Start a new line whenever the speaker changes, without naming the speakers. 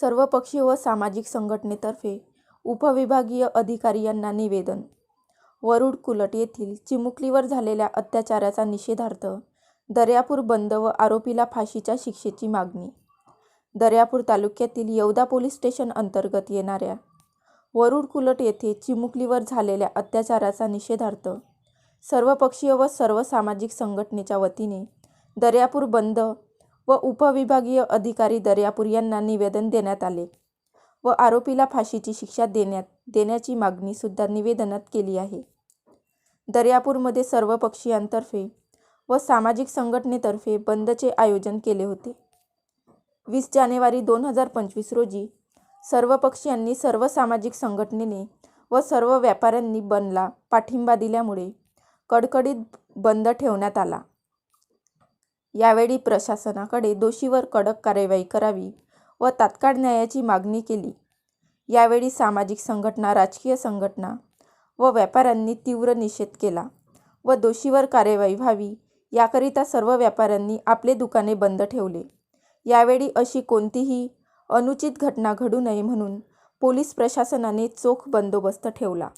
सर्वपक्षीय व सामाजिक संघटनेतर्फे उपविभागीय अधिकारी यांना निवेदन. वरुड कुलट येथील चिमुकलीवर झालेल्या अत्याचाराचा निषेधार्थ दर्यापूर बंद व आरोपीला फाशीच्या शिक्षेची मागणी. दर्यापूर तालुक्यातील येवदा पोलीस स्टेशन अंतर्गत येणाऱ्या वरुड कुलट येथे चिमुकलीवर झालेल्या अत्याचाराचा निषेधार्थ सर्वपक्षीय व सर्व सामाजिक संघटनेच्या वतीने दर्यापूर बंद व उपविभागीय अधिकारी दर्यापूर यांना निवेदन देण्यात आले व आरोपीला फाशीची शिक्षा देण्यात देण्याची मागणीसुद्धा निवेदनात केली आहे. दर्यापूरमध्ये सर्व पक्षीयांतर्फे व सामाजिक संघटनेतर्फे बंदचे आयोजन केले होते. वीस जानेवारी दोन हजार पंचवीस रोजी सर्व पक्षीयांनी सर्व सामाजिक संघटनेने व सर्व व्यापाऱ्यांनी बंदला पाठिंबा दिल्यामुळे कडकडीत बंद ठेवण्यात आला. यावेळी प्रशासनाकडे दोषीवर कडक कारवाई करावी व तात्काळ न्यायाची मागणी केली. यावेळी सामाजिक संघटना राजकीय संघटना व व्यापाऱ्यांनी तीव्र निषेध केला व दोषीवर कारवाई व्हावी याकरिता सर्व व्यापाऱ्यांनी आपले दुकाने बंद ठेवले. यावेळी अशी कोणतीही अनुचित घटना घडू नये म्हणून पोलीस प्रशासनाने चोख बंदोबस्त ठेवला.